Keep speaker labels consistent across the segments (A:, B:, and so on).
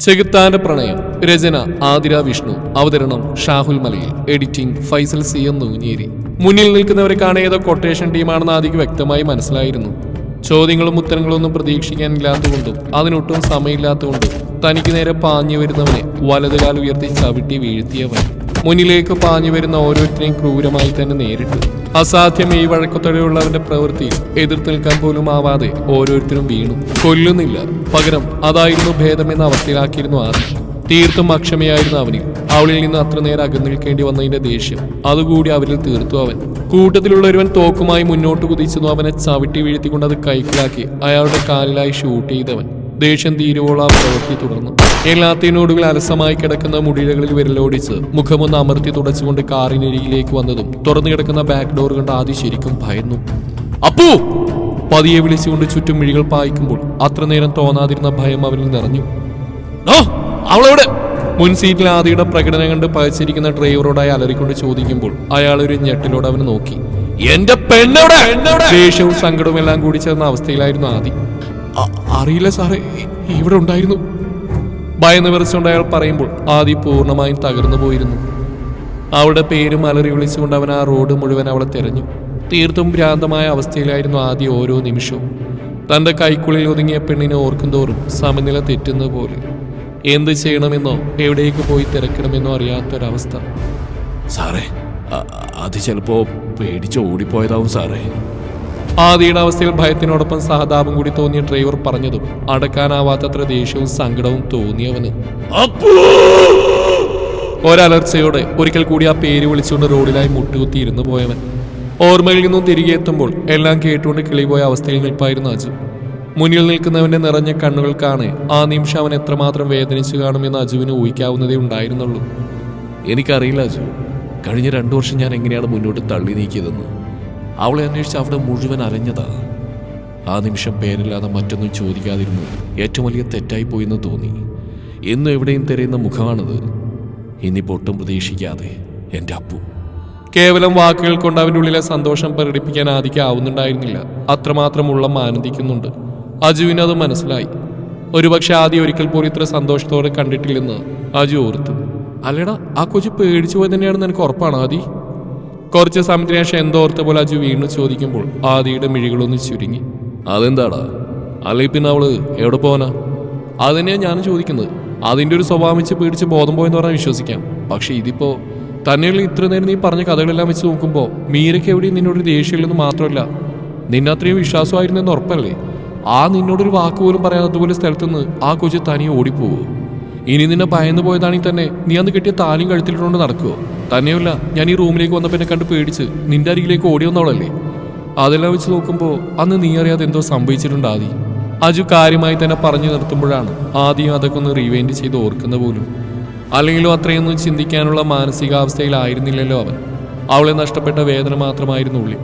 A: ചെകുത്താന്റെ പ്രണയം. രചന ആതിര വിഷ്ണു. അവതരണം Shahul Malayil. Editing Faisal C M Noonjeri. മുന്നിൽ നിൽക്കുന്നവരെ ഏതോ കൊട്ടേഷൻ ടീമാണെന്ന് ആദിക്ക് വ്യക്തമായി മനസ്സിലായിരുന്നു. ചോദ്യങ്ങളും ഉത്തരങ്ങളും ഒന്നും പ്രതീക്ഷിക്കാനില്ലാത്തതുകൊണ്ടും അതിനൊട്ടും സമയമില്ലാത്തതുകൊണ്ടും തനിക്ക് നേരെ പാഞ്ഞു വരുന്നവനെ വലതുകാൽ ഉയർത്തി ചവിട്ടി വീഴ്ത്തിയവൻ. മുന്നിലേക്ക് പാഞ്ഞു വരുന്ന ഓരോരുത്തരെയും ക്രൂരമായി തന്നെ നേരിട്ടു. അസാധ്യം ഈ വഴക്കത്തോടെയുള്ളവന്റെ പ്രവൃത്തിയിൽ എതിർത്ത് നിൽക്കാൻ പോലും ആവാതെ ഓരോരുത്തരും വീണു. കൊല്ലുന്നില്ല. പകരം അതായിരുന്നു ഭേദമെന്ന അവസ്ഥയിലാക്കിയിരുന്നു ആദ്യം തീർത്തും അക്ഷമയായിരുന്നു അവനിൽ. അവളിൽ നിന്ന് അത്ര നേരം അകന്നു നിൽക്കേണ്ടി വന്നതിന്റെ ദേഷ്യം. അതുകൂടി അവരിൽ തീർത്തു അവൻ. കൂട്ടത്തിലുള്ള ഒരുവൻ തോക്കുമായി മുന്നോട്ട് കുതിച്ചെന്നു അവനെ ചവിട്ടി വീഴ്ത്തിക്കൊണ്ട് അത് കൈക്കിലാക്കി അയാളുടെ കാലിലായി ഷൂട്ട് ചെയ്തവൻ. ദേഷ്യം തീരുവോളാ പ്രവൃത്തി തുടർന്നു. എല്ലാത്തിനോടുകൾ അലസമായി കിടക്കുന്ന മുടിഴകളിൽ വിരലോടിച്ച് മുഖമൊന്ന് അമർത്തി തുടച്ചുകൊണ്ട് കാറിനരികിലേക്ക് വന്നതും തുറന്നു കിടക്കുന്ന ബാക്ക് ഡോർ കണ്ട് ആദ്യം ശരിക്കും ഭയന്നു. അപ്പു! പതിയെ വിളിച്ചുകൊണ്ട് ചുറ്റും മിഴികൾ പായിക്കുമ്പോൾ അത്ര നേരം തോന്നാതിരുന്ന ഭയം അവനിൽ നിറഞ്ഞു. "ഡോ, അവളെവിടെ? മുൻ സീറ്റിൽ ആദിയുടെ പ്രകടനം കണ്ട് പകച്ചിരിക്കുന്ന ഡ്രൈവറോടായി അലറിക്കൊണ്ട് ചോദിക്കുമ്പോൾ അയാൾ ഒരു ഞെട്ടിലോട് അവന് നോക്കി. എന്റെ പെണ്ണെവിടെ? ദേഷ്യവും സങ്കടവും എല്ലാം കൂടി ചേർന്ന അവസ്ഥയിലായിരുന്നു ആദി. "അ- അറിയില്ല സാറേ. ഇവിടെ ഉണ്ടായിരുന്നു. ഭയന്ന് വിറച്ചുകൊണ്ട് അയാൾ പറയുമ്പോൾ ആദി പൂർണമായും തകർന്നു പോയിരുന്നു. അവളുടെ പേരും അലറി വിളിച്ചുകൊണ്ട് അവൻ ആ റോഡ് മുഴുവൻ അവളെ തിരഞ്ഞു. തീർത്തും ഭ്രാന്തമായ അവസ്ഥയിലായിരുന്നു ആദ്യ ഓരോ നിമിഷവും. തന്റെ കൈക്കുള്ളിൽ ഒതുങ്ങിയ പെണ്ണിനെ ഓർക്കുന്തോറും സമനില തെറ്റുന്ന പോലെ. എന്ത് ചെയ്യണമെന്നോ എവിടേക്ക് പോയി തിരക്കണമെന്നോ അറിയാത്തൊരവസ്ഥ.
B: സാറേ അത് ചിലപ്പോ പേടിച്ച് ഓടിപ്പോയതാവും സാറേ.
A: ആദിയുടെ ഭയത്തിനോടൊപ്പം സഹതാപം കൂടി തോന്നിയ ഡ്രൈവർ പറഞ്ഞതും അടക്കാനാവാത്തത്ര ദേഷ്യവും സങ്കടവും തോന്നിയവന്. ഒരലർച്ചയോടെ ഒരിക്കൽ കൂടി ആ പേര് വിളിച്ചുകൊണ്ട് റോഡിലായി മുട്ടുകുത്തി ഇരുന്നു പോയവൻ. ഓർമ്മയിൽ നിന്നും തിരികെ എത്തുമ്പോൾ എല്ലാം കേട്ടുകൊണ്ട് കിളിപോയ അവസ്ഥയിൽ നിൽപ്പായിരുന്നു അജു. മുന്നിൽ നിൽക്കുന്നവന്റെ നിറഞ്ഞ കണ്ണുകൾ കാണെ ആ നിമിഷം അവൻ എത്രമാത്രം വേദനിച്ചു കാണുമെന്ന് അജുവിന് ഊഹിക്കാവുന്നതേ ഉണ്ടായിരുന്നുള്ളൂ.
B: എനിക്കറിയില്ല അജു കഴിഞ്ഞ രണ്ടു വർഷം ഞാൻ എങ്ങനെയാണ് മുന്നോട്ട് തള്ളി നീക്കിയതെന്ന്. അവളെ അന്വേഷിച്ച് അവിടെ മുഴുവൻ അലഞ്ഞതാ. ആ നിമിഷം പേരില്ലാതെ മറ്റൊന്നും ചോദിക്കാതിരുന്നു. ഏറ്റവും വലിയ തെറ്റായി പോയെന്ന് തോന്നി. എന്നും എവിടെയും തിരയുന്ന മുഖമാണത്. ഇന്നിപ്പോൾ ഒട്ടും പ്രതീക്ഷിക്കാതെ എന്റെ അപ്പു.
A: കേവലം വാക്കുകൾ കൊണ്ട് അവന്റെ ഉള്ളിലെ സന്തോഷം പ്രകടിപ്പിക്കാൻ ആദിക്കാവുന്നുണ്ടായിരുന്നില്ല അത്രമാത്രം ഉള്ളം ആനന്ദിക്കുന്നുണ്ട് അജുവിന് അത് മനസ്സിലായി. ഒരുപക്ഷെ ആദ്യം ഒരിക്കൽ പോലും ഇത്ര സന്തോഷത്തോടെ കണ്ടിട്ടില്ലെന്ന് അജു ഓർത്തു. അല്ലടാ ആ കൊച്ചു പേടിച്ചു പോയി തന്നെയാണെന്ന് എനിക്ക് ഉറപ്പാണ് ആദി. കുറച്ച് സമയത്തിന് ശേഷം എന്തോർത്ത പോലെ അജു വീണ്ടും ചോദിക്കുമ്പോൾ ആദിയുടെ മിഴികളൊന്ന് ചുരുങ്ങി.
B: അതെന്താടാ?
A: അല്ലെങ്കിൽ പിന്നെ അവൾ എവിടെ പോവാനാ? അത് തന്നെയാണ് ഞാൻ ചോദിക്കുന്നത്. അതിന്റെ ഒരു സ്വഭാവം വെച്ച് പേടിച്ച് ബോധം പോയെന്ന് പറഞ്ഞാൽ വിശ്വസിക്കാം. പക്ഷെ ഇതിപ്പോ തന്നെയുള്ള ഇത്ര നേരം നീ പറഞ്ഞ കഥകളെല്ലാം വെച്ച് നോക്കുമ്പോൾ മീരയ്ക്ക് എവിടെയും നിന്നോടൊരു ദേഷ്യമില്ലെന്ന് മാത്രമല്ല നിന്നെ അത്രയും വിശ്വാസമായിരുന്നെന്ന് ഉറപ്പല്ലേ? ആ നിന്നോടൊരു വാക്ക് പോലും പറയാത്തതുപോലെ സ്ഥലത്തുനിന്ന് ആ കൊച്ചു തനിയെ ഓടിപ്പോവോ? ഇനി നിന്നെ ഭയന്നു പോയതാണെങ്കിൽ തന്നെ നീ അന്ന് കിട്ടിയ താലിയും കഴുത്തിലിട്ടുകൊണ്ട് നടക്കുവോ തന്നെയല്ല ഞാൻ ഈ റൂമിലേക്ക് വന്നപ്പോൾ എന്നെ കണ്ട് പേടിച്ച് നിന്റെ അരികിലേക്ക് ഓടി വന്നവളല്ലേ? അതെല്ലാം വെച്ച് നോക്കുമ്പോൾ അന്ന് നീ അറിയാതെ എന്തോ സംഭവിച്ചിട്ടുണ്ട് ആദി അജു കാര്യമായി തന്നെ പറഞ്ഞു നിർത്തുമ്പോഴാണ് ആദ്യം അതൊക്കെ ഒന്ന് റീവൈൻഡ് ചെയ്ത് ഓർക്കുന്ന പോലും. അല്ലെങ്കിലും അത്രയൊന്നും ചിന്തിക്കാനുള്ള മാനസികാവസ്ഥയിലായിരുന്നില്ലല്ലോ അവൻ. അവളെ നഷ്ടപ്പെട്ട വേദന മാത്രമായിരുന്നു ഉള്ളി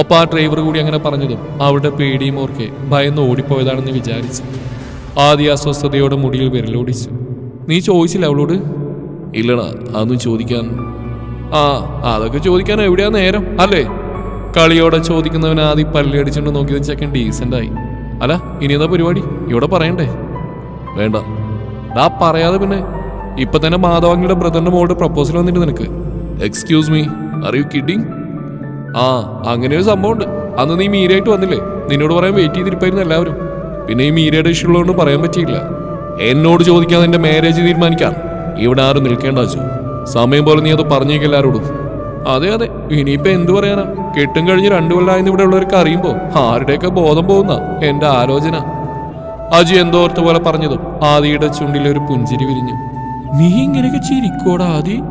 A: ഒപ്പം ആ ഡ്രൈവർ കൂടി അങ്ങനെ പറഞ്ഞതും അവളുടെ പേടിയും ഓർക്കെ ഭയന്ന് ഓടിപ്പോയതാണെന്ന് വിചാരിച്ചു. ആദ്യ അസ്വസ്ഥതയോടെ മുടിയിൽ വിരലോടിച്ചു. നീ ചോദിച്ചില്ല അവളോട്?
B: ഇല്ലടാ അതൊന്നും ചോദിക്കാൻ
A: ആ അതൊക്കെ ചോദിക്കാൻ എവിടെയാ നേരം? അല്ലേ? കളിയോടെ ചോദിക്കുന്നവൻ ആദ്യം പല്ലടിച്ചുകൊണ്ട് നോക്കിയത് ചെക്കൻ ആയി. അല്ല ഇനി എന്താ പരിപാടി? ഇവിടെ പറയണ്ടേ?
B: വേണ്ട.
A: ഡാ പറയാതെ പിന്നെ. ഇപ്പൊ തന്നെ മാധവാങ്കിയുടെ ബ്രദറിന്റെ മോളുടെ പ്രപ്പോസൽ വന്നിട്ട് നിനക്ക്.
B: Excuse me are you kidding
A: ആ അങ്ങനെ ഒരു സംഭവം ഉണ്ട് അന്ന് നീ മീരയായിട്ട് വന്നില്ലേ? നിന്നോട് പറയാൻ വെയിറ്റ് ചെയ്തിരിപ്പായിരുന്നു എല്ലാവരും. പിന്നെ ഈ മീരയുടെ ഇഷ്യൂ ഉള്ളതുകൊണ്ട് പറയാൻ പറ്റിയില്ല. എന്നോട് ചോദിക്കാതെ എന്റെ മാരേജ് തീരുമാനിക്കാൻ ഇവിടെ ആരും നിൽക്കേണ്ട അച്ചു സമയം പോലെ നീ അത് പറഞ്ഞേക്ക് എല്ലാവരോടും അതെ അതെ. ഇനിയിപ്പോ എന്തു പറയാനാ? കെട്ടും കഴിഞ്ഞ് രണ്ടു കൊല്ലായെന്ന് ഇവിടെ ഉള്ളവർക്ക് അറിയുമ്പോ ആരുടെയൊക്കെ ബോധം പോകുന്ന എന്റെ ആലോചന. അജി എന്തോർത്ത പോലെ പറഞ്ഞതും ആദിയുടെ ചുണ്ടിലെ ഒരു പുഞ്ചിരി വിരിഞ്ഞു. നീ ഇങ്ങനെയൊക്കെ ചിരിക്കോടാ ആദി?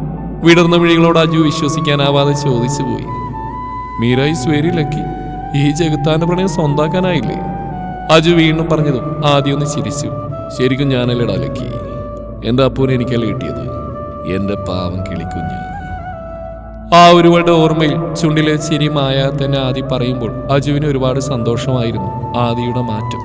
A: വിടർന്ന വിഴികളോട് അജു വിശ്വസിക്കാനാവാതെ ചോദിച്ചു പോയി. മീര ഈസ് വെരി ലക്കി ഈ ജഗത്താന്റെ പ്രണയം സ്വന്താക്കാനായില്ലേ? അജു വീണ്ടും പറഞ്ഞതും ആദ്യം ഒന്ന് ചിരിച്ചു.
B: ശരിക്കും ഞാനല്ലേടാ ലക്കി? എന്റെ അപ്പൂനെ എനിക്കല്ല കിട്ടിയത്? എന്റെ പാവം കിളിക്കുഞ്ഞ്.
A: ആ ഒരുപാട് ഓർമ്മയിൽ ചുണ്ടിലെ ചിരിമായ തന്നെ ആദി പറയുമ്പോൾ അജുവിന് ഒരുപാട് സന്തോഷമായിരുന്നു ആദിയുടെ മാറ്റം.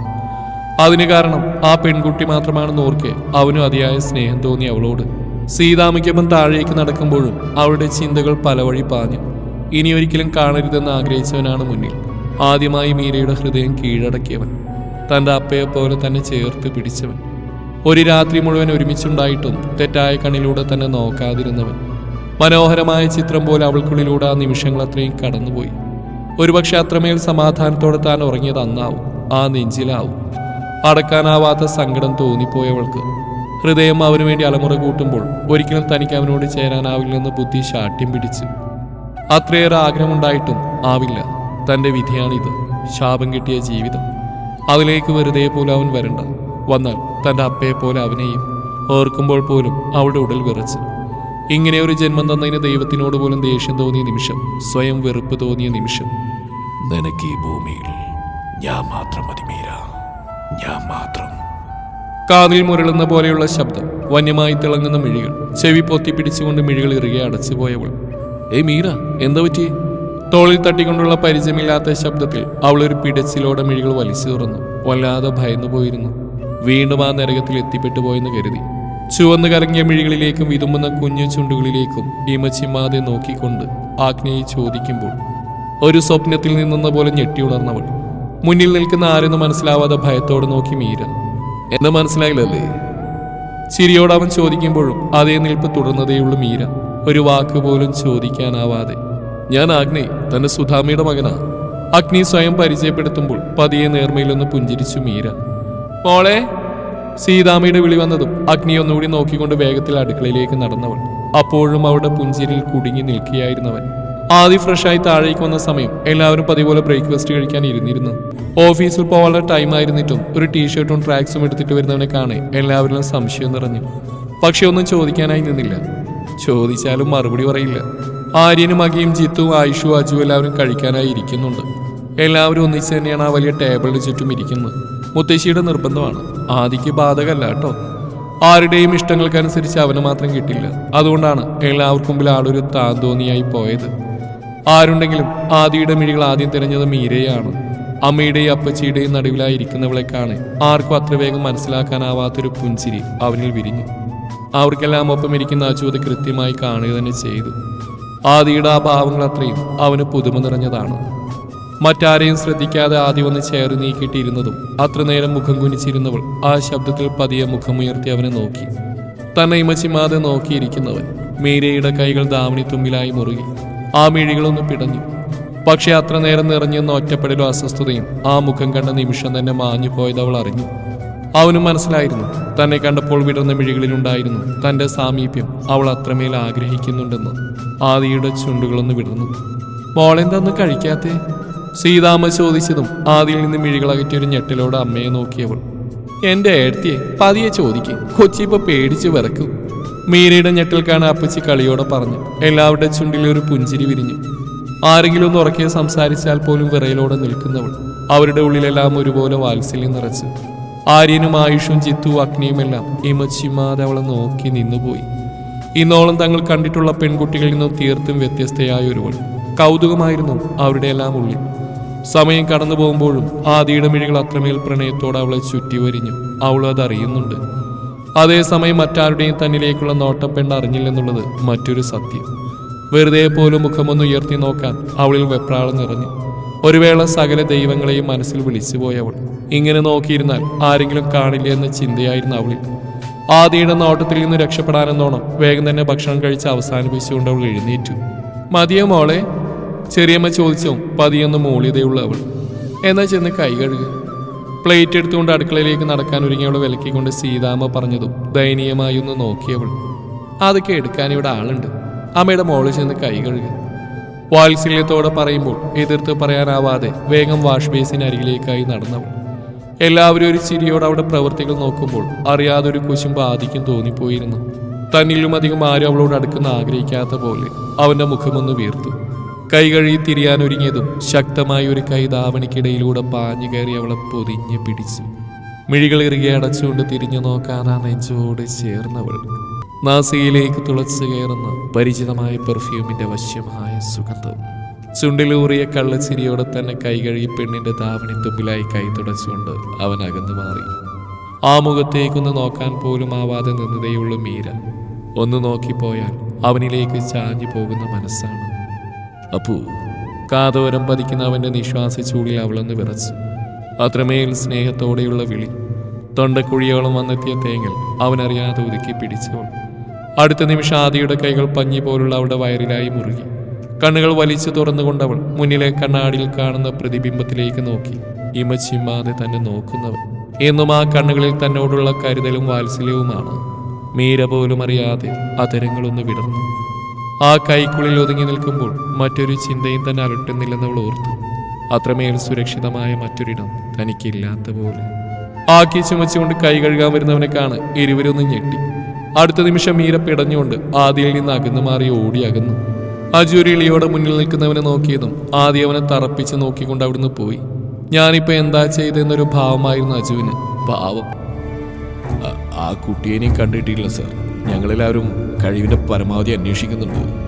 A: അതിന് കാരണം ആ പെൺകുട്ടി മാത്രമാണെന്ന് ഓർക്കെ അവനും അതിയായ സ്നേഹം തോന്നി അവളോട്. സീതാമ്മയ്ക്കൊപ്പം താഴേക്ക് നടക്കുമ്പോഴും അവളുടെ ചിന്തകൾ പല വഴി പാഞ്ഞു. ഇനി ഒരിക്കലും കാണരുതെന്ന് ആഗ്രഹിച്ചവനാണ് മുന്നിൽ. ആദ്യമായി മീരയുടെ ഹൃദയം കീഴടക്കിയവൻ. തന്റെ അപ്പയെപ്പോലെ തന്നെ ചേർത്ത് പിടിച്ചവൻ. ഒരു രാത്രി മുഴുവൻ ഒരുമിച്ചുണ്ടായിട്ടും തെറ്റായ കണ്ണിലൂടെ തന്നെ നോക്കാതിരുന്നവൻ. മനോഹരമായ ചിത്രം പോലെ അവൾക്കുള്ളിലൂടെ ആ നിമിഷങ്ങൾ അത്രയും കടന്നുപോയി. ഒരുപക്ഷെ അത്രമേൽ സമാധാനത്തോടെ താൻ ഉറങ്ങിയത് അന്നാവും ആ നെഞ്ചിലാവും. അടക്കാനാവാത്ത സങ്കടം തോന്നിപ്പോയവൾക്ക്. ഹൃദയം അവനു വേണ്ടി അലമുറ കൂട്ടുമ്പോൾ ഒരിക്കലും തനിക്ക് അവനോട് ചേരാനാവില്ലെന്ന് ബുദ്ധി ശാഠ്യം പിടിച്ചു. അത്രയേറെ ആഗ്രഹമുണ്ടായിട്ടും ആവില്ല. തന്റെ വിധിയാണിത്. ശാപം കിട്ടിയ ജീവിതം. അതിലേക്ക് വെറുതെ പോലെ അവൻ വരണ്ട. വന്നാൽ തന്റെ അപ്പയെ പോലെ അവനെയും ഓർക്കുമ്പോൾ പോലും അവളുടെ ഉടൽ വിറച്ച്. ഇങ്ങനെ ഒരു ജന്മം തന്നതിന് ദൈവത്തിനോട് പോലും ദേഷ്യം തോന്നിയ നിമിഷം സ്വയം വെറുപ്പ് തോന്നിയ നിമിഷം.
B: നിനക്ക് ഈ ഭൂമിയിൽ ഞാൻ മാത്രം മതി മീര. ഞാൻ മാത്രം.
A: കാതിൽ മുരളുന്ന പോലെയുള്ള ശബ്ദം വന്യമായി തിളങ്ങുന്ന മിഴികൾ ചെവി പൊത്തി പിടിച്ചുകൊണ്ട് മിഴികൾ ഇറുകെ അടച്ചുപോയവൾ. ഏയ് മീര എന്താ പറ്റി തോളിൽ തട്ടിക്കൊണ്ടുള്ള പരിചയമില്ലാത്ത ശബ്ദത്തിൽ അവൾ ഒരു പിടച്ചിലോടെ മിഴികൾ വലിച്ചു തുറന്നു. വല്ലാതെ ഭയന്നു പോയിരുന്നു. വീണ്ടും ആ നരകത്തിൽ എത്തിപ്പെട്ടു പോയെന്ന് കരുതി. ചുവന്ന് കറങ്ങിയ മിഴികളിലേക്കും വിതുമ്പുന്ന കുഞ്ഞു ചുണ്ടുകളിലേക്കും ഇമച്ചിമാതെ നോക്കിക്കൊണ്ട് ആജ്ഞയെ ചോദിക്കുമ്പോൾ ഒരു സ്വപ്നത്തിൽ നിന്നെന്ന പോലെ ഞെട്ടിയുണർന്നവൾ മുന്നിൽ നിൽക്കുന്ന ആരെന്ന് മനസ്സിലാവാതെ ഭയത്തോടെ നോക്കി മീര. എന്നെ മനസ്സിലായില്ലല്ലേ? ചിരിയോട് അവൻ ചോദിക്കുമ്പോഴും അതേ നിൽപ്പ് തുടർന്നതേയുള്ളൂ മീര. ഒരു വാക്ക് പോലും ചോദിക്കാനാവാതെ ഞാൻ ആഗ്നി തന്റെ സുധാമിയുടെ മകനാ. അഗ്നി സ്വയം പരിചയപ്പെടുത്തുമ്പോൾ പതിയെ നേർമയിലൊന്ന് പുഞ്ചിരിച്ചു മീര. മോളെ സീതാമ്മയുടെ വിളി വന്നതും അഗ്നി ഒന്നുകൂടി നോക്കിക്കൊണ്ട് വേഗത്തിൽ അടുക്കളയിലേക്ക് നടന്നവൾ. അപ്പോഴും അവളുടെ പുഞ്ചിരിൽ കുടുങ്ങി നിൽക്കുകയായിരുന്നവൻ. ആദ്യം ഫ്രഷായി താഴേക്ക് വന്ന സമയം എല്ലാവരും പതിപോലെ ബ്രേക്ക്ഫാസ്റ്റ് കഴിക്കാൻ ഇരുന്നിരുന്നു. ഓഫീസിൽ പോകാനുള്ള ടൈം ആയിരുന്നിട്ടും ഒരു ടീഷർട്ടും ട്രാക്സും എടുത്തിട്ട് വരുന്നവനെ കാണെ എല്ലാവരിലും സംശയം നിറഞ്ഞു. പക്ഷെ ഒന്നും ചോദിക്കാനായി നിന്നില്ല. ചോദിച്ചാലും മറുപടി പറയില്ല. ആര്യനും അകിയും ജിത്തും ആയിഷു അജു എല്ലാവരും കഴിക്കാനായി ഇരിക്കുന്നുണ്ട്. എല്ലാവരും ഒന്നിച്ച് തന്നെയാണ് ആ വലിയ ടേബിളിന് ചുറ്റും ഇരിക്കുന്നത്. മുത്തശ്ശിയുടെ നിർബന്ധമാണ്. ആദിക്ക് ബാധകല്ല കേട്ടോ. ആരുടെയും ഇഷ്ടങ്ങൾക്കനുസരിച്ച് അവന് മാത്രം കിട്ടില്ല. അതുകൊണ്ടാണ് എല്ലാവർക്കും മുമ്പിൽ ആളൊരു താന്തോന്നിയായി പോയത്. ആരുണ്ടെങ്കിലും ആദിയുടെ മിഴികൾ ആദ്യം തിരഞ്ഞത് മീരയാണ്. അമ്മയുടെയും അപ്പച്ചിയുടെയും നടുവിലായിരിക്കുന്നവളെ കാണെ ആർക്കും അത്ര വേഗം മനസ്സിലാക്കാനാവാത്തൊരു പുഞ്ചിരി അവനിൽ വിരിഞ്ഞു. അവർക്കെല്ലാം ഒപ്പം ഇരിക്കുന്ന അജൂത് കൃത്യമായി കാണുക തന്നെ ചെയ്തു. ആദിയുടെ ആ ഭാവങ്ങൾ അത്രയും അവന് പുതുമ നിറഞ്ഞതാണ്. മറ്റാരെയും ശ്രദ്ധിക്കാതെ ആദ്യം ഒന്ന് ചേറി നീക്കിയിട്ടിരുന്നതും അത്ര നേരം മുഖം കുനിച്ചിരുന്നവൾ ആ ശബ്ദത്തിൽ പതിയെ മുഖമുയർത്തി അവനെ നോക്കി. തന്നെ ഇമച്ചിമാതെ നോക്കിയിരിക്കുന്നവൻ മീരയുടെ കൈകൾ ദാവണി തുമ്പിലായി മുറുകി. ആ മിഴികളൊന്ന് പിടഞ്ഞു. പക്ഷെ അത്ര നേരം നിറഞ്ഞെന്ന ഒറ്റപ്പെടലും അസ്വസ്ഥതയും ആ മുഖം കണ്ട നിമിഷം തന്നെ മാഞ്ഞു പോയത് അവൾ അറിഞ്ഞു. അവനും മനസ്സിലായിരുന്നു. തന്നെ കണ്ടപ്പോൾ വിടർന്ന മിഴികളിലുണ്ടായിരുന്നു. തന്റെ സാമീപ്യം അവൾ അത്രമേൽ ആഗ്രഹിക്കുന്നുണ്ടെന്ന്. ആദിയുടെ ചുണ്ടുകളൊന്ന് വിടർന്നു. മോളെന്താന്ന് കഴിക്കാത്തേ? സീതാമ്മ ചോദിച്ചതും ആദിയിൽ നിന്ന് മിഴികളകറ്റിയൊരു ഞെട്ടലോടെ അമ്മയെ നോക്കിയവൾ എന്റെ ഏഴ്ത്തിയെ പതിയെ ചോദിക്കും. കൊച്ചി പേടിച്ച് വിറക്കും. മീരയുടെ ഞെട്ടൽ അപ്പച്ചി കളിയോടെ പറഞ്ഞു. എല്ലാവരുടെ ചുണ്ടിലൊരു പുഞ്ചിരി വിരിഞ്ഞു. ആരെങ്കിലും ഒന്ന് ഉറക്കെ സംസാരിച്ചാൽ പോലും വിറയിലൂടെ നിൽക്കുന്നവൾ. അവരുടെ ഉള്ളിലെല്ലാം ഒരുപോലെ വാത്സല്യം നിറച്ചു. ആര്യനും ആയുഷും ജിത്തു അഗ്നിയുമെല്ലാം ഇമച്ചിമാതെ അവളെ നോക്കി നിന്നുപോയി. ഇന്നോളം തങ്ങൾ കണ്ടിട്ടുള്ള പെൺകുട്ടികളിൽ നിന്നും തീർത്തും വ്യത്യസ്തയായ ഒരുവൾ. കൗതുകമായിരുന്നു അവരുടെ എല്ലാം ഉള്ളിൽ. സമയം കടന്നു പോകുമ്പോഴും ആദിയുടെ മിഴികൾ അത്രമേൽ പ്രണയത്തോടെ അവളെ ചുറ്റി വരിഞ്ഞു. അവൾ അത് അറിയുന്നുണ്ട് അതേസമയം മറ്റാരുടെയും തന്നിലേക്കുള്ള നോട്ടം പെണ്ണ് അറിഞ്ഞില്ലെന്നുള്ളത് മറ്റൊരു സത്യം. വെറുതെ പോലും മുഖമൊന്നുയർത്തി നോക്കാൻ അവളിൽ വെപ്രാളം നിറഞ്ഞു. ഒരു വേള സകല ദൈവങ്ങളെയും മനസ്സിൽ വിളിച്ചുപോയവൾ ഇങ്ങനെ നോക്കിയിരുന്നാൽ ആരെങ്കിലും കാണില്ല എന്ന ചിന്തയായിരുന്നു അവളിൽ. ആദിയുടെ നോട്ടത്തിൽ നിന്ന് രക്ഷപ്പെടാനെന്നോണം വേഗം തന്നെ ഭക്ഷണം കഴിച്ച് അവസാനിപ്പിച്ചുകൊണ്ട് അവൾ എഴുന്നേറ്റു. മതിയോ മോളെ? ചെറിയമ്മ ചോദിച്ചോ. പതിയൊന്ന് മൂളിയതേയുള്ള അവൾ. എന്നാ ചെന്ന് കൈ കഴുകുക പ്ലേറ്റ് എടുത്തുകൊണ്ട് അടുക്കളയിലേക്ക് നടക്കാൻ ഒരുങ്ങിയവളെ വിലക്കിക്കൊണ്ട് സീതാമ്മ പറഞ്ഞതും ദയനീയമായി ഒന്ന് നോക്കിയവൾ. അതൊക്കെ എടുക്കാൻ ഇവിടെ ആളുണ്ട്. അമ്മയുടെ മോൾ ചെന്ന് കൈ കഴുകുക വാത്സല്യത്തോടെ പറയുമ്പോൾ എതിർത്ത് പറയാനാവാതെ വേഗം വാഷ് ബേസിന് അരികിലേക്കായി നടന്നവൾ. എല്ലാവരും ഒരു ചിരിയോടെ അവിടെ പ്രവൃത്തികൾ നോക്കുമ്പോൾ അറിയാതെ ഒരു കുശുമ്പ് ആദിക്കും തോന്നിപ്പോയിരുന്നു. തന്നിലും അധികം ആരും അവളോട് അടുക്കുന്ന ആഗ്രഹിക്കാത്ത പോലെ അവന്റെ മുഖമൊന്ന് വീർത്തു. കൈ കഴുകി തിരിയാനൊരുങ്ങിയതും ശക്തമായ ഒരു കൈ ധാവണിക്കിടയിലൂടെ പാഞ്ഞു കയറി അവളെ പൊതിഞ്ഞു പിടിച്ചു. മിഴികൾ ഇറുകെ അടച്ചുകൊണ്ട് തിരിഞ്ഞു നോക്കാനാ നെഞ്ചോട് ചേർന്നവൾ. നാസികയിലേക്ക് തുളച്ചു കയറുന്ന പരിചിതമായ പെർഫ്യൂമിന്റെ വശ്യമായ സുഗന്ധം. ചുണ്ടിലൂറിയ കള്ളച്ചിരിയോടെ തന്നെ കൈ കഴുകി പെണ്ണിന്റെ ധാവണി തുമ്പിലായി കൈ തുടച്ചുകൊണ്ട് അവൻ അകന്നു മാറി. ആ മുഖത്തേക്കൊന്ന് നോക്കാൻ പോലും ആവാതെ നിന്നതേയുള്ളൂ മീര. ഒന്ന് നോക്കിപ്പോയാൽ അവനിലേക്ക് ചാഞ്ഞു പോകുന്ന മനസ്സാണ്. അപ്പൂ കാതോരം പതിക്കുന്ന അവന്റെ നിശ്വാസ ചൂടിൽ അവളൊന്ന് വിറച്ചു. അത്രമേൽ സ്നേഹത്തോടെയുള്ള വിളി. തൊണ്ടക്കുഴിയോളം വന്നെത്തിയ തേങ്ങൽ അവനറിയാതെ ഒതുക്കി പിടിച്ചവൾ. അടുത്ത നിമിഷം ആദിയുടെ കൈകൾ പഞ്ഞി പോലുള്ള അവളുടെ വയറിലായി മുറുകി. കണ്ണുകൾ വലിച്ചു തുറന്നുകൊണ്ടവൾ മുന്നിലെ കണ്ണാടിയിൽ കാണുന്ന പ്രതിബിംബത്തിലേക്ക് നോക്കി. ഇമച്ചിമ്മാതെ തന്നെ നോക്കുന്നവൾ. എന്നും ആ കണ്ണുകളിൽ തന്നോടുള്ള കരുതലും വാത്സല്യവുമാണ്. മീര പോലും അറിയാതെ അതരങ്ങളൊന്ന് വിടർന്നു. ആ കൈക്കുള്ളിൽ ഒതുങ്ങി നിൽക്കുമ്പോൾ മറ്റൊരു ചിന്തയും തന്നെ അലട്ടുന്നില്ലെന്നവൾ ഓർത്തു. അത്രമേൽ സുരക്ഷിതമായ മറ്റൊരിടം തനിക്കില്ലാത്ത പോലെ. ആക്കി ചുമച്ചുകൊണ്ട് കൈ കഴുകാൻ വരുന്നവനെ കാണെ ഇരുവരൊന്നും ഞെട്ടി. അടുത്ത നിമിഷം മീര പിടഞ്ഞുകൊണ്ട് ആദിയിൽ നിന്ന് അകന്നു മാറി ഓടി അകന്നു. അജൂരി ഇളിയോടെ മുന്നിൽ നിൽക്കുന്നവനെ നോക്കിയതും ആദ്യം അവനെ തറപ്പിച്ച് നോക്കിക്കൊണ്ട് അവിടുന്ന് പോയി. ഞാനിപ്പോ എന്താ ചെയ്തെന്നൊരു ഭാവമായിരുന്നു അജുവിന്. ഭാവം
B: ആ- കുട്ടിയെയും കണ്ടിട്ടില്ല സർ. ഞങ്ങളെല്ലാവരും കഴിവിന്റെ പരമാവധി അന്വേഷിക്കുന്നുണ്ട്.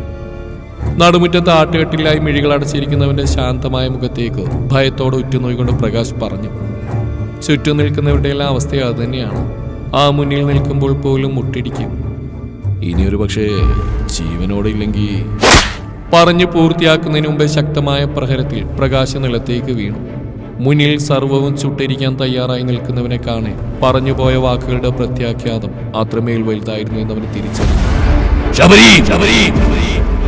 A: നടുമുറ്റത്ത് ആട്ടുകെട്ടിലായി മിഴികൾ അടച്ചിരിക്കുന്നവന്റെ ശാന്തമായ മുഖത്തേക്ക് ഭയത്തോടെ ഉറ്റുനോയിക്കൊണ്ട് പ്രകാശ് പറഞ്ഞു. ചുറ്റും നിൽക്കുന്നവരുടെ എല്ലാം അവസ്ഥ അതുതന്നെയാണ് ആ മുന്നിൽ നിൽക്കുമ്പോൾ പോലും മുട്ടിടിക്കും.
B: ഇനിയൊരു പക്ഷേ ജീവനോടെ ഇല്ലെങ്കിൽ
A: പറഞ്ഞു പൂർത്തിയാക്കുന്നതിന് മുമ്പേ ശക്തമായ പ്രഹരത്തിൽ പ്രകാശ നിലത്തേക്ക് വീണു. മുന്നിൽ സർവവും ചുട്ടിരിക്കാൻ തയ്യാറായി നിൽക്കുന്നവനെ കാണെ പറഞ്ഞുപോയ വാക്കുകളുടെ പ്രത്യാഖ്യാതം അത്രമേൽ വലുതായിരുന്നു എന്നവന് തിരിച്ചറിഞ്ഞു.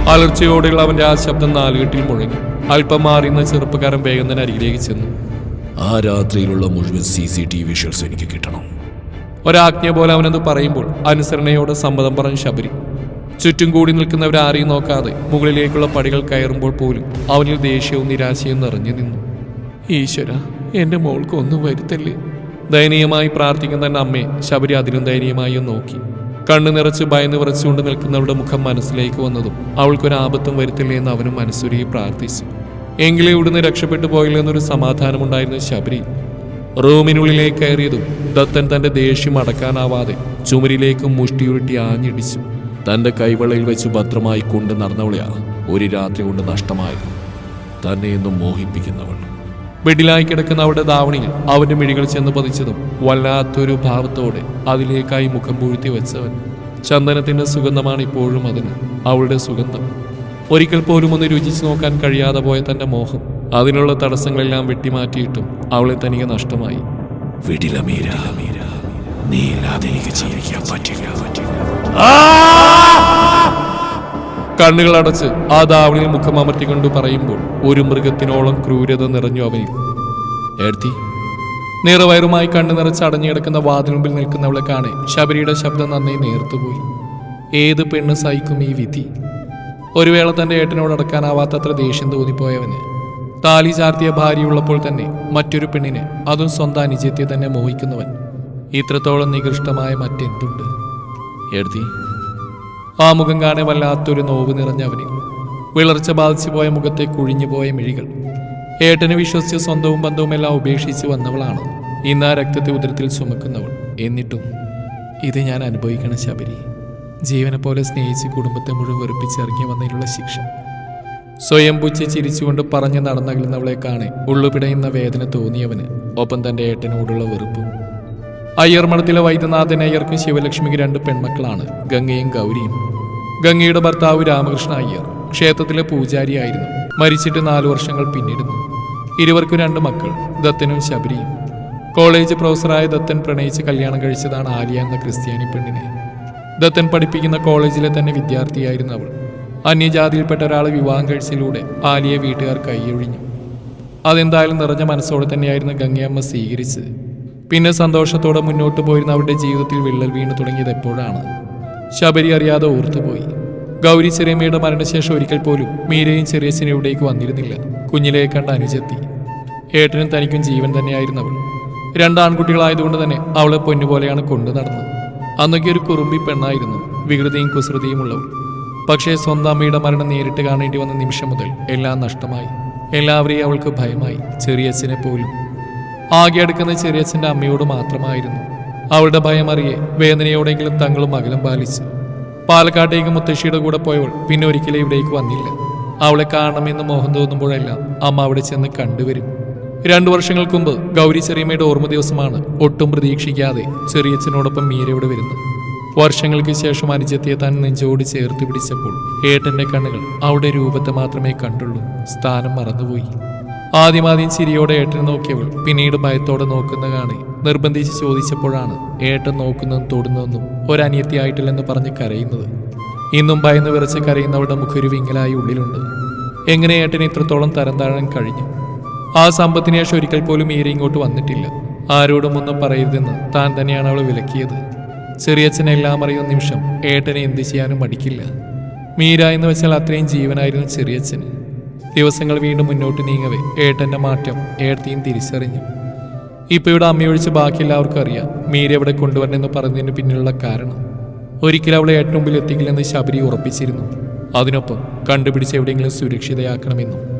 A: അലർച്ചയോടെയുള്ള അവന്റെ ആ ശബ്ദം നാലുകെട്ടിൽ മുഴങ്ങി. അല്പം മാറിയുന്ന ചെറുപ്പക്കാരൻ വേഗം തന്നെ അരികിലേക്ക് ചെന്നു.
B: ആ രാത്രിയിലുള്ള മുഴുവൻ സി സി ടി വിഷ്വൽസ് എനിക്ക് കിട്ടണം.
A: ഒരാജ്ഞ പോലെ അവനത് പറയുമ്പോൾ അനുസരണയോടെ സമ്മതം പറഞ്ഞു ശബരി. ചുറ്റും കൂടി നിൽക്കുന്നവരാരെയും നോക്കാതെ മുകളിലേക്കുള്ള പടികൾ കയറുമ്പോൾ പോലും അവനിൽ ദേഷ്യവും നിരാശയും നിറഞ്ഞു നിന്നു. ഈശ്വര എന്റെ മോൾക്ക് ഒന്നും വരുത്തല്ലേ? ദയനീയമായി പ്രാർത്ഥിക്കുന്ന തന്റെ അമ്മയെ ശബരി അതിലും ദയനീയമായി നോക്കി. കണ്ണു നിറച്ച് ഭയന്ന് വിറച്ചുകൊണ്ട് നിൽക്കുന്നവരുടെ മുഖം മനസ്സിലേക്ക് വന്നതും അവൾക്കൊരു ആപത്തും വരുത്തില്ലേ എന്ന് അവനും മനസ്സുരുകി പ്രാർത്ഥിച്ചു. എങ്കിലും ഇവിടുന്ന് രക്ഷപ്പെട്ടു പോയില്ലെന്നൊരു സമാധാനമുണ്ടായിരുന്ന ശബരി. റൂമിനുള്ളിലേക്ക് കയറിയതും ദത്തൻ തന്റെ ദേഷ്യം അടക്കാനാവാതെ ചുമരിലേക്ക് മുഷ്ടിയുരുട്ടി ആഞ്ഞിടിച്ചു.
B: തന്റെ കൈവളയിൽ വെച്ച് ഭദ്രമായി കൊണ്ട് നടന്നവളെയാണ് ഒരു രാത്രി കൊണ്ട് നഷ്ടമായത് തന്നെ എന്നും മോഹിപ്പിക്കുന്നവൾ.
A: ബെഡിലായി കിടക്കുന്ന അവളുടെ ധാവണിയിൽ അവന്റെ മിഴികൾ ചെന്ന് പതിച്ചതും വല്ലാത്തൊരു ഭാവത്തോടെ അതിലേക്കായി മുഖം പൂഴ്ത്തി വെച്ചവൻ ചന്ദനത്തിന്റെ സുഗന്ധമാണ് ഇപ്പോഴും അതിന് അവളുടെ സുഗന്ധം. ഒരിക്കൽ പോലും ഒന്ന് രുചിച്ചു നോക്കാൻ കഴിയാതെ പോയ തന്റെ മോഹം അതിനുള്ള തടസ്സങ്ങളെല്ലാം വെട്ടിമാറ്റിയിട്ടും അവളെ തനിക്ക് നഷ്ടമായി.
B: നീ ഇല്ലാതെ എനിക്ക് ജീവിക്കാൻ പറ്റില്ല.
A: കണ്ണുകൾ അടച്ച് ആ ദാവണിയിൽ മുഖം അമർത്തിക്കൊണ്ട് പറയുമ്പോൾ ഒരു മൃഗത്തിനോളം ക്രൂരത നിറഞ്ഞു അവനിൽ. എഴുത്തി നിറവയറുമായി കണ്ണു നിറച്ച് അടഞ്ഞു കിടക്കുന്ന വാതിൽ മുമ്പിൽ നിൽക്കുന്നവളെ കാണെ ശബരിയുടെ ശബ്ദം നന്നേ നേർത്തുപോയി ഏത് പെണ്ണ് സഹിക്കും ഈ വിധി. ഒരു വേള തന്റെ ഏട്ടനോട് അടക്കാനാവാത്തത്ര ദേഷ്യം തോന്നിപ്പോയവന്. താലി ചാർത്തിയ ഭാര്യയുള്ളപ്പോൾ തന്നെ മറ്റൊരു പെണ്ണിനെ അതും സ്വന്തം അനുജത്തെ തന്നെ മോഹിക്കുന്നവൻ. ഇത്രത്തോളം നികൃഷ്ടമായ മറ്റെന്തുണ്ട്? എഴുതി. ആ മുഖം കാണെ വല്ലാത്തൊരു നോവ് നിറഞ്ഞ അവനിൽ വിളർച്ച ബാധിച്ചു പോയ മുഖത്തെ കുഴിഞ്ഞു പോയ മിഴികൾ. ഏട്ടനെ വിശ്വസിച്ച് സ്വന്തവും ബന്ധവും എല്ലാം ഉപേക്ഷിച്ച് വന്നവളാണ് ഇന്ന് ആ രക്തത്തെ ഉദരത്തിൽ ചുമക്കുന്നവൾ. എന്നിട്ടും ഇത് ഞാൻ അനുഭവിക്കണം ശബരി. ജീവനെ പോലെ സ്നേഹിച്ച് കുടുംബത്തെ മുഴുവൻ വെറുപ്പിച്ചിറങ്ങി വന്നതിലുള്ള ശിക്ഷ. സ്വയം പുച്ഛി ചിരിച്ചുകൊണ്ട് പറഞ്ഞു നടന്നകലുന്നവളെ കാണെ ഉള്ളുപിടയുന്ന വേദന തോന്നിയവന് ഒപ്പം തന്റെ ഏട്ടനോടുള്ള വെറുപ്പും. അയ്യർ മഠത്തിലെ വൈദ്യനാഥൻ അയ്യർക്കും ശിവലക്ഷ്മിക്ക് രണ്ട് പെൺമക്കളാണ് ഗംഗയും ഗൗരിയും. ഗംഗയുടെ ഭർത്താവ് രാമകൃഷ്ണ അയ്യർ ക്ഷേത്രത്തിലെ പൂജാരിയായിരുന്നു മരിച്ചിട്ട് നാലു വർഷങ്ങൾ പിന്നിടുന്നു. ഇരുവർക്കും രണ്ട് മക്കൾ ദത്തനും ശബരിയും. കോളേജ് പ്രൊഫസറായ ദത്തൻ പ്രണയിച്ച് കല്യാണം കഴിച്ചതാണ് ആലിയ എന്ന ക്രിസ്ത്യാനി പെണ്ണിനെ. ദത്തൻ പഠിപ്പിക്കുന്ന കോളേജിലെ തന്നെ വിദ്യാർത്ഥിയായിരുന്നു അവൾ. അന്യജാതിയിൽപ്പെട്ട ഒരാളെ വിവാഹം കഴിച്ചതിലൂടെ ആലിയെ വീട്ടുകാർ കൈയൊഴിഞ്ഞു. അതെന്തായാലും നിറഞ്ഞ മനസ്സോടെ തന്നെയായിരുന്നു ഗംഗയമ്മ സ്വീകരിച്ചത്. പിന്നെ സന്തോഷത്തോടെ മുന്നോട്ട് പോയിരുന്ന അവരുടെ ജീവിതത്തിൽ വിള്ളൽ വീണു തുടങ്ങിയത് എപ്പോഴാണ്? ശബരി അറിയാതെ ഓർത്തുപോയി. ഗൗരി ചെറിയമ്മയുടെ മരണശേഷം ഒരിക്കൽ പോലും മീരയും ചെറിയച്ഛനും ഇവിടേക്ക് വന്നിരുന്നില്ല. കുഞ്ഞിലേ കണ്ട അനുജത്തി. ഏട്ടനും തനിക്കും ജീവൻ തന്നെയായിരുന്നു അവൾ. രണ്ട് തന്നെ അവളെ പൊന്നുപോലെയാണ് കൊണ്ടു നടന്നത്. അന്നൊക്കെ ഒരു കുറുമ്പി പെണ്ണായിരുന്നു. വികൃതിയും കുസൃതിയും ഉള്ളവൾ. പക്ഷേ സ്വന്തം അമ്മയുടെ മരണം നേരിട്ട് കാണേണ്ടി വന്ന നിമിഷം മുതൽ എല്ലാം നഷ്ടമായി. എല്ലാവരെയും അവൾക്ക് ഭയമായി. ചെറിയച്ഛനെ പോലും. ആകെ അടുക്കുന്ന ചെറിയച്ഛന്റെ അമ്മയോട് മാത്രമായിരുന്നു. അവളുടെ ഭയം അറിയെ വേദനയോടെങ്കിലും തങ്ങളും അകലം പാലിച്ചു. പാലക്കാട്ടേക്ക് മുത്തശ്ശിയുടെ കൂടെ പോയവൾ പിന്നെ ഒരിക്കലും ഇവിടേക്ക് വന്നില്ല. അവളെ കാണണമെന്ന് മോഹം തോന്നുമ്പോഴെല്ലാം അമ്മ അവിടെ ചെന്ന് കണ്ടുവരും. രണ്ടു വർഷങ്ങൾക്കുമ്പ് ഗൗരി ചെറിയമ്മയുടെ ഓർമ്മ ദിവസമാണ് ഒട്ടും പ്രതീക്ഷിക്കാതെ ചെറിയച്ഛനോടൊപ്പം മീര ഇവിടെ വരുന്നത്. വർഷങ്ങൾക്ക് ശേഷം അനുജത്തിയെ താൻ നെഞ്ചോട് ചേർത്ത് പിടിച്ചപ്പോൾ ഏട്ടന്റെ കണ്ണുകൾ അവിടെ രൂപത്തെ മാത്രമേ കണ്ടുള്ളൂ. സ്ഥാനം മറന്നുപോയി. ആദ്യമാദ്യം ചിരിയോടെ ഏട്ടനെ നോക്കിയവൾ പിന്നീട് ഭയത്തോടെ നോക്കുന്ന കാണി നിർബന്ധിച്ച് ചോദിച്ചപ്പോഴാണ് ഏട്ടൻ നോക്കുന്നതും തൊടുന്നതെന്നും ഒരനിയത്തിയായിട്ടില്ലെന്ന് പറഞ്ഞ് കരയുന്നത്. ഇന്നും ഭയന്ന് വിറച്ച് കരയുന്നവളുടെ മുഖൊരു വിങ്ങലായി ഉള്ളിലുണ്ട്. എങ്ങനെ ഏട്ടന് ഇത്രത്തോളം തരം താഴാൻ കഴിഞ്ഞു? ആ സമ്പത്തിന് ഒരിക്കൽ പോലും ഈരെ ഇങ്ങോട്ട് വന്നിട്ടില്ല. ആരോടും ഒന്നും പറയരുതെന്ന് താൻ തന്നെയാണ് അവൾ വിലക്കിയത്. ചെറിയച്ഛനെ എല്ലാം അറിയുന്ന നിമിഷം ഏട്ടനെ എന്ത് ചെയ്യാനും മടിക്കില്ല. മീര എന്ന് വെച്ചാൽ അത്രയും ജീവനായിരുന്നു ചെറിയച്ഛന്. ദിവസങ്ങൾ വീണ്ടും മുന്നോട്ട് നീങ്ങവേ ഏട്ടന്റെ മാറ്റം ഏട്ടയും തിരിച്ചറിഞ്ഞു. ഇപ്പോൾ ഇവിടെ അമ്മയൊഴിച്ച് ബാക്കി എല്ലാവർക്കും അറിയാം മീര എവിടെ കൊണ്ടുവരണമെന്ന് പറഞ്ഞതിന് പിന്നിലുള്ള കാരണം. ഒരിക്കലും അവളെ ഏട്ടൻ മുമ്പിൽ എത്തിക്കില്ലെന്ന് ശബരി ഉറപ്പിച്ചിരുന്നു. അതിനൊപ്പം കണ്ടുപിടിച്ച് എവിടെയെങ്കിലും സുരക്ഷിതയാക്കണമെന്നും.